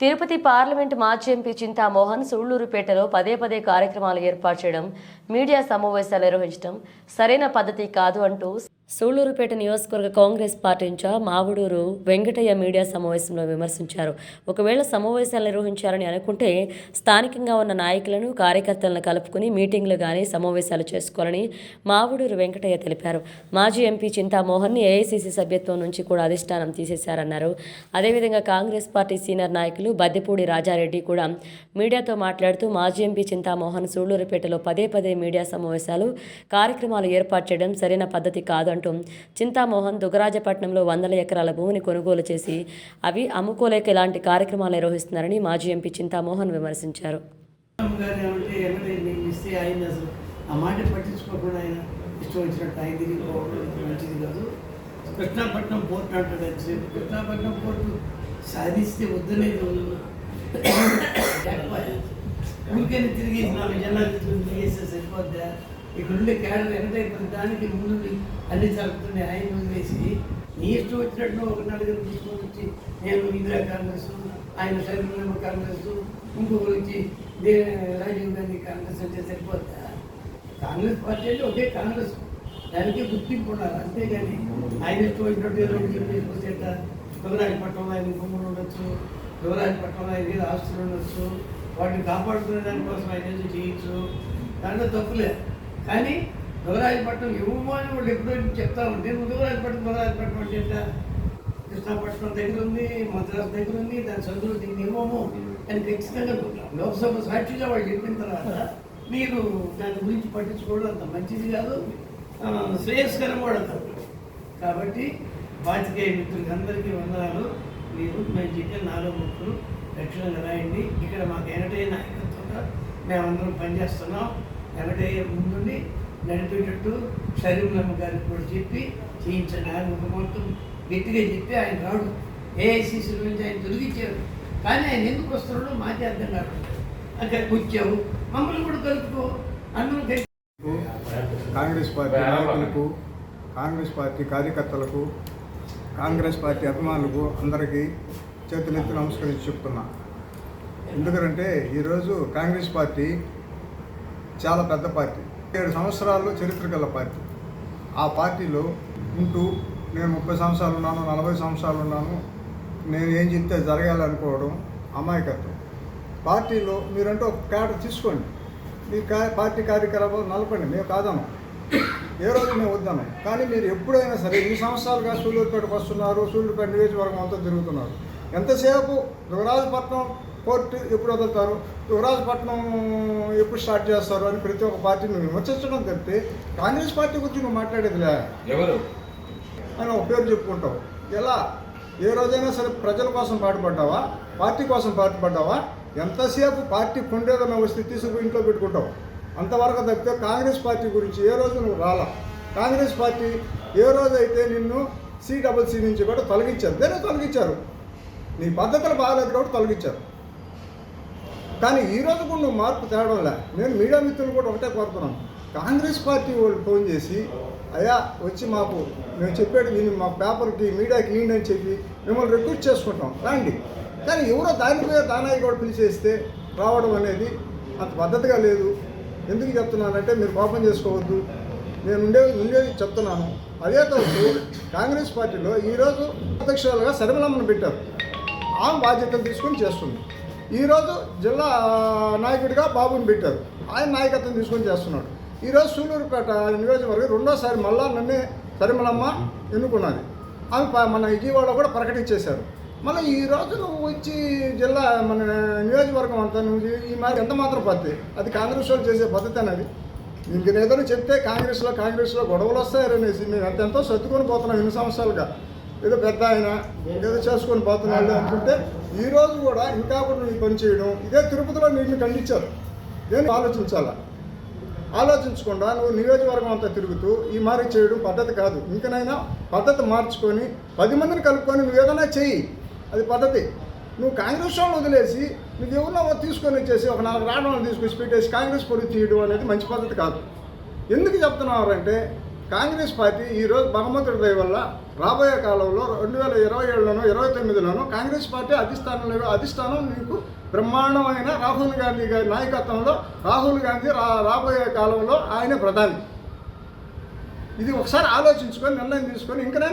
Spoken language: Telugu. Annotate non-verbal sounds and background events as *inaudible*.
తిరుపతి పార్లమెంటు మాజీ ఎంపీ చింతామోహన్ సూళ్ళూరుపేటలో పదే పదే కార్యక్రమాలు ఏర్పాటు చేయడం మీడియా సమావేశాలు నిర్వహించడం సరైన పద్ధతి కాదు అంటూ సూళ్ళూరుపేట నియోజకవర్గ Congress party incharge Mavuduru Venkataiah media సమావేశంలో విమర్శించారు. ఒకవేళ సమావేశాలు నిర్వహించాలని అనుకుంటే స్థానికంగా ఉన్న నాయకులను కార్యకర్తలను కలుపుకుని మీటింగ్లు కానీ సమావేశాలు చేసుకోవాలని మావుడూరు వెంకటయ్య తెలిపారు. మాజీ ఎంపీ చింతామోహన్ని ఏఐసీసీ సభ్యత్వం నుంచి కూడా అధిష్టానం తీసేశారన్నారు. అదేవిధంగా కాంగ్రెస్ పార్టీ సీనియర్ నాయకులు బద్దెపూడి రాజారెడ్డి కూడా మీడియాతో మాట్లాడుతూ మాజీ ఎంపీ చింతామోహన్ సూళ్ళూరుపేటలో పదే పదే మీడియా సమావేశాలు కార్యక్రమాలు ఏర్పాటు చేయడం సరైన పద్ధతి కాదు కాదంటూ చింతామోహన్ దుగరాజపట్నంలో వందల ఎకరాల భూమిని కొనుగోలు చేసి అవి అమ్ముకోలేక ఇలాంటి కార్యక్రమాలు నిర్వహిస్తున్నారని మాజీ ఎంపీ చింతామోహన్ విమర్శించారు. కృష్ణాపట్నం పోర్ట్ అంటాడు కృష్ణాపట్నం పోర్టు సాధిస్తే వద్దనేది ఉంది. లేకపోయా *coughs* ఊరికైనా తిరిగి నాలుగు జనాలు తిరిగేస్తే సరిపోద్దా? ఇక్కడుండే కేరళ క్యాడర్ దానికి ముందు అన్ని జరుగుతున్నాయి ఆయన వదిలేసి నీ ఇష్టం వచ్చినట్టు ఒక నలుగురు తీసుకొని వచ్చి నేను ఇందిరా కాంగ్రెస్ ఆయన శరీరం కాంగ్రెస్ ఇంకొకరు వచ్చి రాజీవ్ గాంధీ కాంగ్రెస్ అంటే సరిపోద్దా? కాంగ్రెస్ పార్టీ అంటే ఒకే కాంగ్రెస్. దానికి గుర్తింపు ఉండాలి. అంతేగాని ఆయన ఇష్టం వచ్చినట్టు ఏదో తీసుకొచ్చేట శివరాజపట్నంలో ఆయన భూములు ఉండొచ్చు శివరాజపట్నంలో ఆయన ఏదో ఆస్తులు ఉండొచ్చు వాటిని కాపాడుకునే దానికోసం ఆయన ఏదో చేయొచ్చు. దాంట్లో తప్పులేదు కానీ యువరాజపట్నం ఇవ్వము అని వాళ్ళు ఎప్పుడో చెప్తా ఉంటే నువ్వు యువరాజపట్నం యువరాజపట్నం అంటే కృష్ణాపట్నం దగ్గర ఉంది మద్రాసు దగ్గర ఉంది దాని చదువు దీన్ని ఇవ్వము అని ఖచ్చితంగా లోక్సభ సాక్షిగా వాళ్ళు చెప్పిన తర్వాత మీరు దాని గురించి పట్టించుకోవడం అంత మంచిది కాదు. శ్రేయస్కరం కూడా కాదు కాబట్టి పాతికేయ మిత్రులకి అందరికీ వందనాలు. మీరు మేము చెప్పిన నాలుగు ముక్కలు లక్షణంగా రాయండి. ఇక్కడ మాకు ఎనటైన నాయకత్వంగా మేమందరం పనిచేస్తున్నాం. ఎనటయ్య ముందుండి నడిపేటట్టు షరీంలమ్మ గారికి కూడా చెప్పి చేయించండి. ఆయన ఒక మొత్తం గట్టిగా చెప్పి ఆయన రాడు. ఏఐసీసీ నుంచి ఆయన తొలగించారు. కానీ ఆయన ఎందుకు వస్తున్నాడో మాకే అర్థం కాదు అక్కడికి వచ్చావు. మమ్మల్ని కూడా కలుపుకో. అందరూ కాంగ్రెస్ పార్టీ నాయకులకు కాంగ్రెస్ పార్టీ కార్యకర్తలకు కాంగ్రెస్ పార్టీ అభిమానులకు అందరికీ చేతులెత్తి నమస్కరించి చెప్తున్నా. ఎందుకంటే ఈరోజు కాంగ్రెస్ పార్టీ చాలా పెద్ద పార్టీ. ఏడు సంవత్సరాల్లో చరిత్ర గల పార్టీ. ఆ పార్టీలో ఉంటూ నేను ముప్పై సంవత్సరాలు ఉన్నాను నలభై సంవత్సరాలు ఉన్నాను. నేను ఏం చెప్తే జరగాలనుకోవడం అమాయకత్వం. పార్టీలో మీరంటే ఒక క్యాడర్ తీసుకోండి. మీ కా పార్టీ కార్యకలాపాలు నలపండి. మేము కాదాము ఏ రోజు మేము వద్దాము కానీ మీరు ఎప్పుడైనా సరే ఈ సంవత్సరాలుగా సూళ్ళూరుపేటకు వస్తున్నారు సూళ్ళూరుపేట నియోజకవర్గం అంతా తిరుగుతున్నారు. ఎంతసేపు దుగరాజపట్నం కోర్టు ఎప్పుడు వదులుతారు? దుగరాజపట్నం ఎప్పుడు స్టార్ట్ చేస్తారు అని ప్రతి ఒక్క పార్టీని విమర్శించడం తప్పితే కాంగ్రెస్ పార్టీ గురించి నువ్వు మాట్లాడేదిలే. ఎవరు? అని ఒక పేరు చెప్పుకుంటావు. ఎలా? ఏ రోజైనా సరే ప్రజల కోసం పాటుపడ్డావా? పార్టీ కోసం పాటుపడ్డావా? ఎంతసేపు పార్టీ కొండేదన్న వస్తే తీసుకుని ఇంట్లో పెట్టుకుంటావు? అంతవరకు తప్పితే కాంగ్రెస్ పార్టీ గురించి ఏ రోజు నువ్వు రాలా? కాంగ్రెస్ పార్టీ ఏ రోజైతే నిన్ను సి డబుల్ సి నుంచి కూడా తొలగించారు? దేని తొలగించారు? నీ పద్ధతులు బాగాలేదు కాబట్టి తొలగించారు. కానీ ఈ రోజు కూడా నువ్వు మార్పు తేవడంలే నేను మీడియా మిత్రులు కూడా ఒకటే కోరుతున్నాను కాంగ్రెస్ పార్టీ వాళ్ళు ఫోన్ చేసి అయ్యా వచ్చి మాకు మేము చెప్పేది విని మా పేపర్కి మీడియాకి ఇవ్వండి అని చెప్పి మిమ్మల్ని రిక్వెస్ట్ చేసుకుంటాం. రండి. కానీ ఎవరో దానిపోయే దానాయి కూడా పిలిచేస్తే రావడం అనేది అంత పద్ధతిగా లేదు. ఎందుకు చెప్తున్నానంటే మీరు కోపం చేసుకోవద్దు. నేను ఉండేది ఉండేది చెప్తున్నాను. అదే తోడు కాంగ్రెస్ పార్టీలో ఈరోజు అధ్యక్షురాలుగా శర్మలమ్మను పెట్టారు. ఆమె బాధ్యతలు తీసుకొని చేస్తుంది. ఈరోజు జిల్లా నాయకుడిగా బాబుని పెట్టారు. ఆయన నాయకత్వం తీసుకొని చేస్తున్నాడు. ఈరోజు సూళ్ళూరుపేట నియోజకవర్గం రెండోసారి మళ్ళా నన్నే సరిమలమ్మ ఎన్నుకున్నది. ఆమె మన విజయవాడలో కూడా ప్రకటించేశారు. మళ్ళీ ఈ రోజు నువ్వు వచ్చి జిల్లా మన నియోజకవర్గం అంతా నువ్వు ఈ మరి ఎంత మాత్రం పద్ధతి? అది కాంగ్రెస్ వాళ్ళు చేసే పద్ధతి అనేది. ఇంక ఏదైనా చెప్తే కాంగ్రెస్లో కాంగ్రెస్లో గొడవలు వస్తాయనేసి మేము ఎంతెంతో సర్దుకొని పోతున్నాం ఎన్ని సంవత్సరాలుగా. ఏదో పెద్ద ఆయన ఏదో చేసుకొని పోతున్నాడు అనుకుంటే ఈ రోజు కూడా ఇంకా కూడా నువ్వు పని చేయడం ఇదే తిరుపతిలో నీళ్ళు ఖండించారు. నేను ఆలోచించాలా? ఆలోచించకుండా నువ్వు నియోజకవర్గం అంతా తిరుగుతూ ఈ మారి చేయడం పద్ధతి కాదు. ఇంకనైనా పద్ధతి మార్చుకొని పది మందిని కలుపుకొని నువ్వు ఏదైనా చెయ్యి. అది పద్ధతి. నువ్వు కాంగ్రెస్ వాళ్ళు వదిలేసి నువ్వు ఎవరినో తీసుకొని వచ్చేసి ఒక నాలుగు రావడం తీసుకొచ్చి పెట్టేసి కాంగ్రెస్ పొడి తీయడం అనేది మంచి పద్ధతి కాదు. ఎందుకు చెప్తున్నారు అంటే కాంగ్రెస్ పార్టీ ఈరోజు భగవంతుడి దయ వల్ల రాబోయే కాలంలో రెండు వేల ఇరవై ఏడులోనో ఇరవై తొమ్మిదిలోనో కాంగ్రెస్ పార్టీ అధిష్టానంలో అధిష్టానం మీకు బ్రహ్మాండమైన రాహుల్ గాంధీ గారి నాయకత్వంలో రాహుల్ గాంధీ రా రాబోయే కాలంలో ఆయన ప్రధాని. ఇది ఒకసారి ఆలోచించుకొని నిర్ణయం తీసుకొని ఇంకా